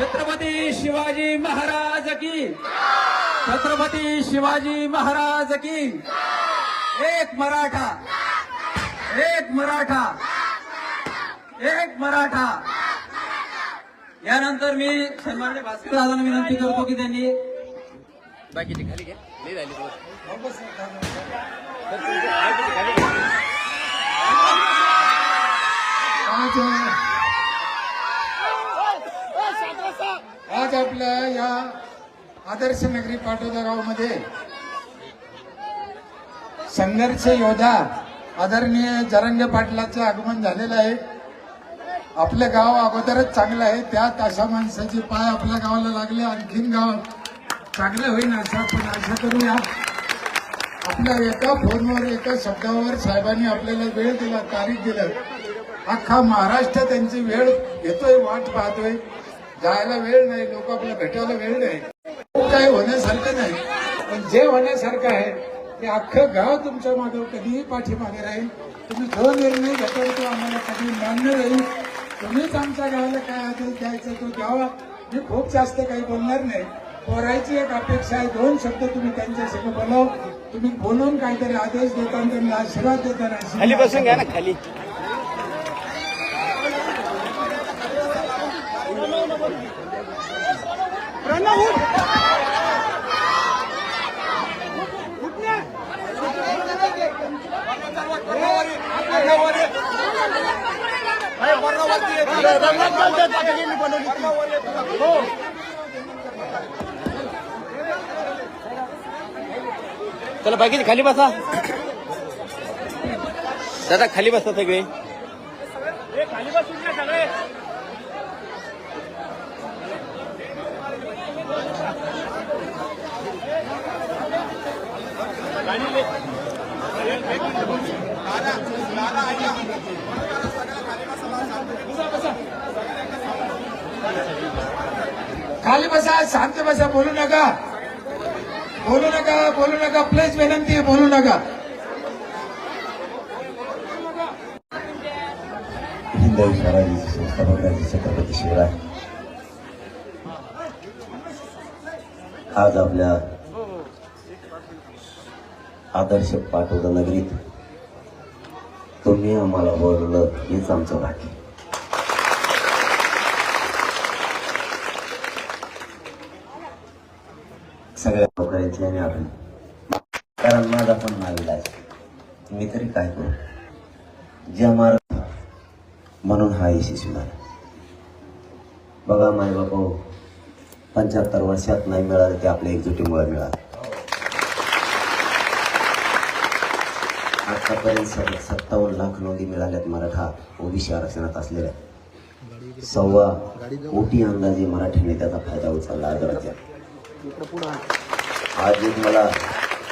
छत्रपती शिवाजी महाराज की. छत्रपती शिवाजी महाराज की. एक मराठा. एक मराठा. एक मराठा. यानंतर मी सन्मान्य भास्कर दादांना विनंती करतो की त्यांनी बाकीची खाली घ्या. नाही झाली आज आपल्या या आदर्श नगरी पाटोदा गावामध्ये संघर्ष योद्धा आदरणीय जरंगे पाटलाचं आगमन झालेलं आहे. आपलं गाव अगोदरच चांगलं आहे. त्यात अशा माणसाचे पाय आपल्या गावाला लागले. आणखीन गाव चांगलं होईल असं आपण आशा करूया. आपल्या एका फोनवर एका शब्दावर साहेबांनी आपल्याला वेळ दिला तारीख दिलं. अख्खा महाराष्ट्र त्यांची वेळ घेतोय वाट पाहतोय. जायला वेळ नाही लोक आपल्या भेटायला वेळ नाही. खूप काही होण्यासारखं नाही. पण जे होण्यासारखं आहे ते अख्खं गाव तुमच्या मागे कधीही पाठीमागे राहील. तुम्ही जो निर्णय घेता तो आम्हाला कधी मान्य राहील तुम्हीच आमच्या गावाला काय आदेश द्यायचा तो द्यावा. मी खूप जास्त काही बोलणार नाही. पोरायची एक अपेक्षा आहे दोन शब्द तुम्ही त्यांच्यासमोर बोलाव. तुम्ही बोलून काहीतरी आदेश देताना त्यांना आशीर्वाद देताना खाली बसून घ्या ना खाली. चला बाकीचे खाली बसा. दादा खाली बसा सगळे. खाली खाली बसा शांत बसा बोलू नका. बोलू नका बोलू नका. प्लीज विनंती आहे बोलू नका. हिंदवी स्वराज्याचे संस्थापक राजे छत्रपती शिवराय. आज आपल्या आदर्श पाटोदा नगरीत. तुम्ही आम्हाला बोलवलं हेच आमचं भाग्य. सगळ्या नोकऱ्यांची आणि आपण. कारण माझा पण नाविलाज मी तरी काय करू? ज्या मार्ग म्हणून हा यशस्वी झाला. बघा माय बापा पंच्याहत्तर वर्षात नाही मिळालं ते आपल्या एकजुटीमुळे मिळालं. आतापर्यंत सत्तावन्न लाख नोंदी मिळाल्यात मराठा ओबीसी आरक्षणात असलेल्या. सव्वा कोटी अंदाजे मराठ्यांनी त्याचा फायदा उचलला आज राज्यात आज एक मला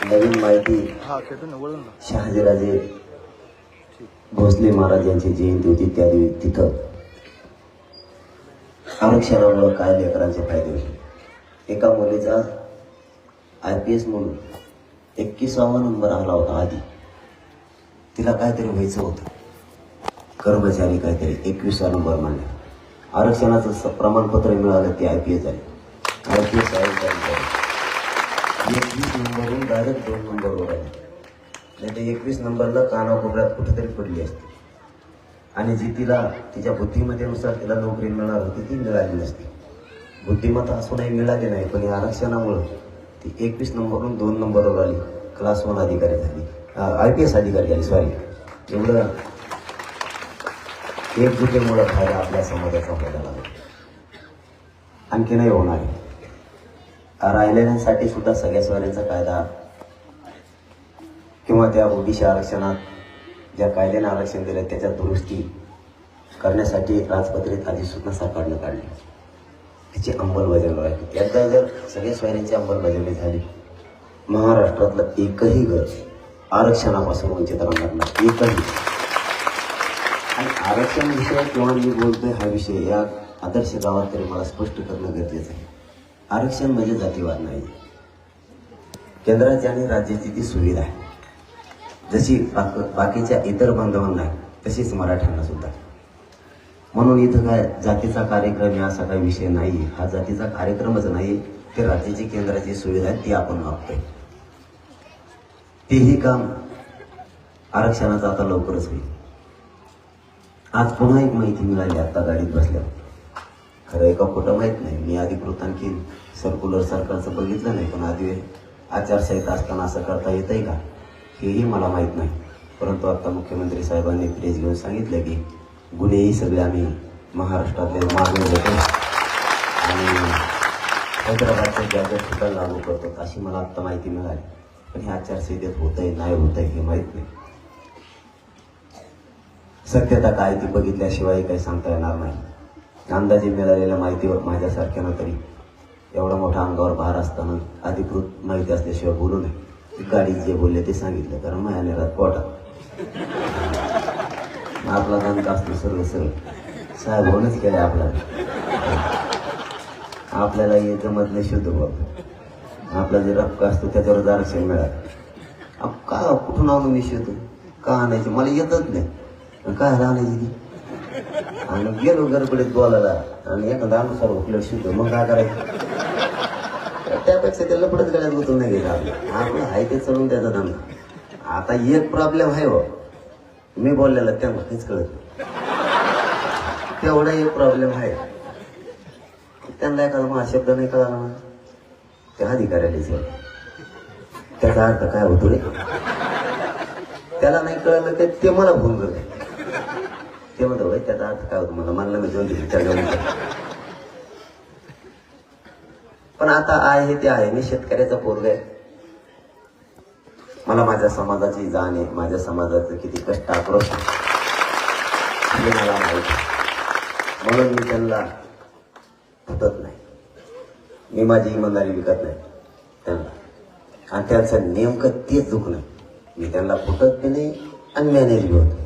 नवीन माहिती शहाजीराजे भोसले महाराज यांची जयंती होती त्या दिवशी तिथं. आरक्षणामुळे काय लेकरांचे फायदे होते एका मुलीचा आय पी एस म्हणून एकविसावा नंबर आला होता आधी. तिला काहीतरी व्हायचं होतं. कर्मचारी काहीतरी एकविसावा नंबर मांडला आरक्षणाचं प्रमाणपत्र मिळालं ते आय पी एस झाले. आय पी एस एकवीस नंबरहून डायरेक्ट दोन नंबरवर आले. नाही तर एकवीस नंबरला कानाकोपऱ्यात कुठेतरी पडली असते. आणि जी तिला तिच्या बुद्धिमत्तेनुसार तिला नोकरी मिळणार होती ती मिळाली नसती. बुद्धिमत्ता असूनही मिळाली नाही पण या आरक्षणामुळं ती एकवीस नंबरवरून दोन नंबरवर आली. क्लास वन अधिकारी झाली. आय पी एस अधिकारी आली सॉरी एवढं एकजुटीमुळं फायदा आपल्या समाजाचा फायदा लागला आणखी नाही होणार. आहे राहिलेल्यांसाठी सुद्धा सगळ्या सोयऱ्यांचा कायदा किंवा त्या ओबीसी आरक्षणात ज्या कायद्याने आरक्षण दिलं त्याच्यात दुरुस्ती करण्यासाठी राजपत्रित अधिसूचना सरकारनं काढली. त्याची अंमलबजावणी आहे एकदा जर सगळ्या सोयऱ्यांची अंमलबजावणी झाली महाराष्ट्रातलं एकही घर आरक्षणापासून वंचित राहणार नाही. एकही. आणि आरक्षण विषय किंवा मी बोलतोय हा विषय या आदर्श गावात तरी मला स्पष्ट करणं गरजेचं आहे. आरक्षण म्हणजे जातीवाद नाही. केंद्राची आणि राज्याची ती सुविधा आहे. जशी बाक- बाकीच्या इतर बांधवांना तशीच मराठ्यांना सुद्धा. म्हणून इथं काय जातीचा कार्यक्रम या असा काही विषय नाही हा जातीचा कार्यक्रमच नाही ते राज्याची केंद्राची सुविधा आहे ती आपण मागतोय. तेही काम आरक्षणाचं आता लवकरच होईल. आज पुन्हा एक माहिती मिळाली आता गाडीत बसल्यावर. खरं आहे का खोटं माहीत नाही. मी अधिकृत आणखी सर्क्युलर सरकारचं बघितलं नाही पण आधी आचारसंहिता असताना असं करता येतंय का? हेही मला माहीत नाही. परंतु आता मुख्यमंत्री साहेबांनी प्रेस घेऊन सांगितलं की गुन्हेही सगळे आम्ही महाराष्ट्रातले मागे घेतो. आणि हैदराबादचं ज्या ठिकाणी लागू करतो अशी मला आत्ता माहिती मिळाली. पण हे आचारसंहितेत होतंय नाही होत आहे हे माहीत नाही. सत्यता काय ती बघितल्याशिवाय काही सांगता येणार नाही. अंदाजे मिळालेल्या माहितीवर माझ्यासारख्यानं तरी एवढा मोठा अंगावर भार असताना अधिकृत माहिती असल्याशिवाय बोलू नये. गाडीत जे बोलले ते सांगितलं कारण माया निरात पोटा आपला दंत असतो सर्व सर्व साहेब होणच केलं आपल्याला. आपल्याला हे जमत नाही शुद्ध बाबा आपला जे रक्क असतो त्याच्यावर आरक्षण मिळालं. का कुठून आणून निश्चित का आणायचे? मला येतच नाही. काय आणायची ती? आणि गेलो गडबडीत बोलायला. आणि एखादा अनुसार उकलं शिकतो मग काय करायचं? त्यापेक्षा ते लपडच गळ्यात गुतून नाही गेलं आपलं. आहे ते चढून त्याचा धंदा. आता एक प्रॉब्लेम आहे हो. मी बोललेला त्यांना काहीच कळत नाही. तेवढा एक प्रॉब्लेम आहे. त्यांना एखादा मग शब्द नाही कळाला ना. त्या अधिकाऱ्याला विचार त्याचा अर्थ काय होतो रे? त्याला नाही कळलं ते ते मला फोन करते ते म्हणतो भाई त्याचा अर्थ काय होतो? मला म्हणलं मी दोन विचार पण आता आहे ते आहे. मी शेतकऱ्याचा पोरग आहे. मला माझ्या समाजाची जाण आहे. माझ्या समाजाचं किती कष्ट आक्रोश हे मला माहीत म्हणून मी त्यांना मी माझी इमानदारी विकत नाही. त्यांना. आणि त्यांचं नेमकं तेच दुखणं मी त्यांना फुटत बी नाही आणि मॅनेज बी होतो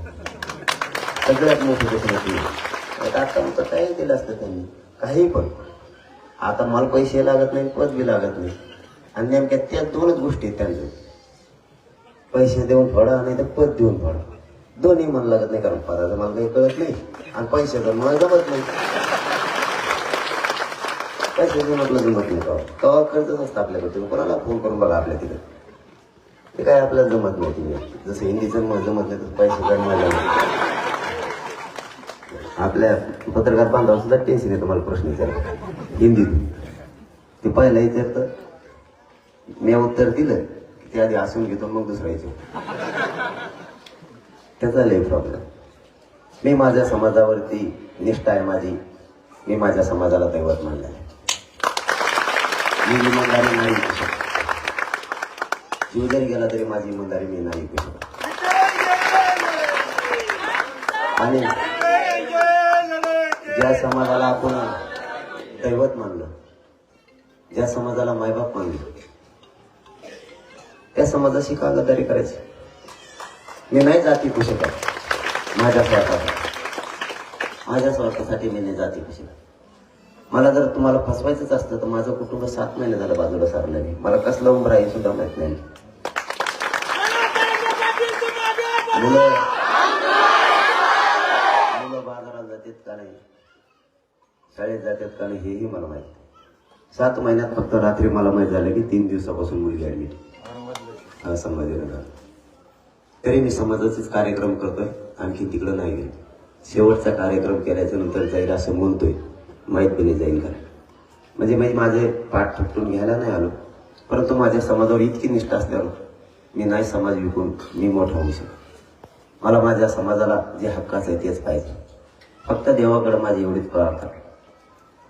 सगळ्यात मोठी दुखणं ती. आता मग काही दिलं असतं त्यांनी. काही पण. आता मला पैसे लागत नाही पद बी लागत नाही. आणि नेमक्या त्या दोनच गोष्टी आहेत त्यांच्या पैसे देऊन फळा नाही तर पद देऊन फळा दोन्ही मला लागत नाही कारण पदाचं मला काही कळत नाही. आणि पैशाचं मला जमत नाही. पैसे देऊन आपलं जमत नाही का? कवा खर्चच असतं आपल्याकडे. तुम्ही कोणाला फोन करून बघा आपल्या तिकडे. ते काय आपल्याला जमत नाही तुम्ही जसं हिंदीचं मला जमत नाही तसं पैसे काढणार आपल्या पत्रकार बांधव सुद्धा टेन्शन येतं मला प्रश्न विचारा हिंदीत. ते पहिला विचारतं मी उत्तर दिलं की ते आधी असून घेतो मग दुसरा विचार त्याचा लय प्रॉब्लेम मी माझ्या समाजावरती निष्ठा आहे माझी. मी माझ्या समाजाला दैवत मानलं आहे. माझी इमानदारी नाही. शकत जीव जरी गेला तरी माझी इमानदारी मी नाही. आणि ज्या समाजाला आपण दैवत मानलं ज्या समाजाला मायबाप मानलं त्या समाजाशी का गद्दारी करायची? मी नाही जाती करू शकत माझ्या स्वार्थासाठी. माझ्या स्वार्थासाठी मी नाही जाती करू मला जर तुम्हाला फसवायचंच असतं तर माझं कुटुंब सात महिने झालं बाजूला सारलं नाही. मला कसला उंबरा आहे सुद्धा माहीत नाही. मुलं मुलं बाजारात जातात का नाही? शाळेत जातात का नाही हेही मला माहीत सात महिन्यात फक्त रात्री मला माहीत झालं की तीन दिवसापासून मुलगी ऍडमिट हा संभाजीनगर. तरी मी समाजाचेच कार्यक्रम करतोय आणखी तिकडं नाही गेलो शेवटचा कार्यक्रम केल्याच्यानंतर जाईल असं म्हणतोय. माहीत बी जाईल का म्हणजे मी माझे पाठ थुकटून घ्यायला नाही आलो. परंतु माझ्या समाजावर इतकी निष्ठा असल्यावर मी नाही समाज विकून मी मोठा होऊ शकतो. मला माझ्या समाजाला जे हक्काचं आहे तेच पाहिजे. फक्त देवाकडे माझी एवढीच प्रार्थना.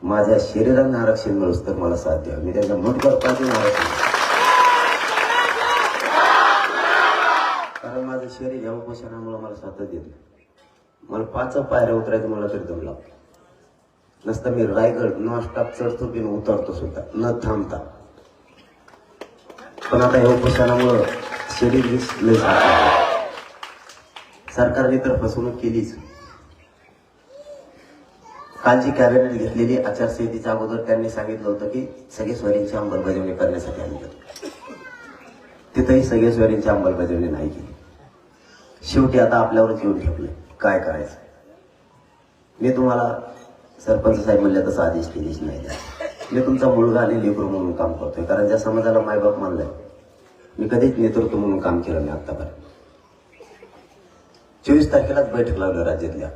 माझ्या शरीरांना आरक्षण मिळूस तर मला साथ द्या. मी त्यांना मोठ पाठवून आरक्षण कारण माझं शरीर या उपोषणामुळे मला साथच देत मला पाच पायऱ्या उतरायचं मला तरी दम लागतो. नसतं मी रायगड नॉन स्टॉप चढतो की उतरतो सुद्धा. न थांबता. पण आता या उपोषणामुळं शरीर लय सरकारने तर फसवणूक केलीच. कालची कॅबिनेट घेतलेली आचारसंहितेच्या अगोदर त्यांनी सांगितलं होतं की सगळे स्वारींची अंमलबजावणी करण्यासाठी आम्ही करतो तिथंही सगळे स्वारींची अंमलबजावणी नाही केली. शेवटी आता आपल्यावरच येऊन ठेवलंय काय करायचं? मी तुम्हाला सरपंच साहेब म्हणले तसं आदेश केलेच नाही द्या. मी तुमचा मुलगा आणि लेकरू म्हणून काम करतोय कारण ज्या समाजाला मायबाप मानलंय मी कधीच नेतृत्व म्हणून काम केलं नाही आतापर्यंत चोवीस तारखेलाच बैठक लावली राज्यातल्या.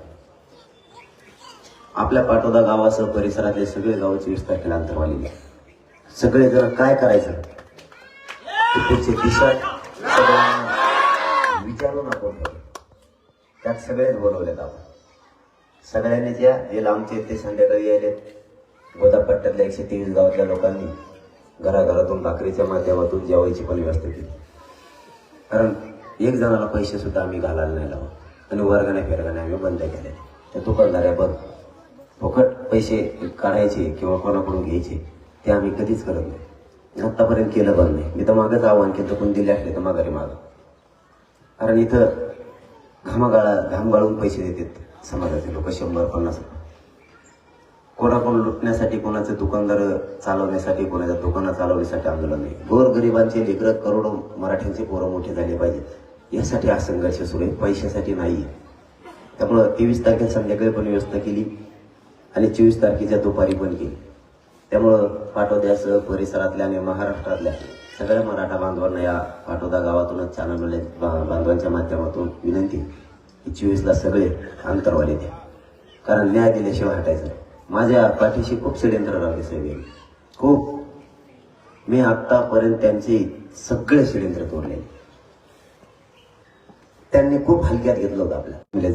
आपल्या पाटोदा गावासह परिसरातले सगळे गाव चोवीस तारखेला अंतरवालेले सगळे जण काय करायचं? ते पुढची दिशा विचारू विचारून आपण त्यात सगळेच बोलवलेत आपण. सगळ्यांनी ज्या जे लांबचे ते संध्याकाळी यायले गोदापट्ट्यातल्या एकशे तेवीस गावातल्या लोकांनी घराघरातून भाकरीच्या माध्यमातून जेवायची पण व्यवस्था केली. कारण एक जणाला पैसे सुद्धा आम्ही घालायला नाही लावत. आणि वर्गाने फेरगाने आम्ही बंद केले त्या दुकानदाऱ्या बघ फुकट पैसे काढायचे किंवा कोणाकडून घ्यायचे ते आम्ही कधीच करत नाही. आत्तापर्यंत केलं पण नाही. मी तर मागंच आव्हान केलं कोण दिले असले तर माघारी माग. कारण इथं घामागाळा घाम गाळून पैसे देतात. समाजाचे लोक शंभर पन्नास. रुपये लुटण्यासाठी कोणाचे दुकानदार चालवण्यासाठी कोणाच्या दुकानं चालवण्यासाठी आंदोलन नाही. गोरगरिबांचे लेकरं करोडो मराठ्यांचे पोरं मोठे झाले पाहिजे यासाठी हा संघर्ष सुरू आहे. पैशासाठी नाही. त्यामुळं तेवीस तारखेला संध्याकाळी पण व्यवस्था केली आणि चोवीस तारखेच्या दुपारी पण केली. त्यामुळं पाटोद्यासह परिसरातल्या आणि महाराष्ट्रातल्या सगळ्या मराठा बांधवांना या पाटोदा गावातूनच चॅनल बांधवांच्या माध्यमातून विनंती. की चोवीसला सगळे अंतरवाले द्या. कारण न्याय दिल्याशिवाय हटायचं नाही. माझ्या पाठीशी खूप षडयंत्र लावले साहेब खूप. मी आतापर्यंत त्यांचे सगळे षडयंत्र तोडले त्यांनी खूप हलक्यात घेतलं होतं आपल्या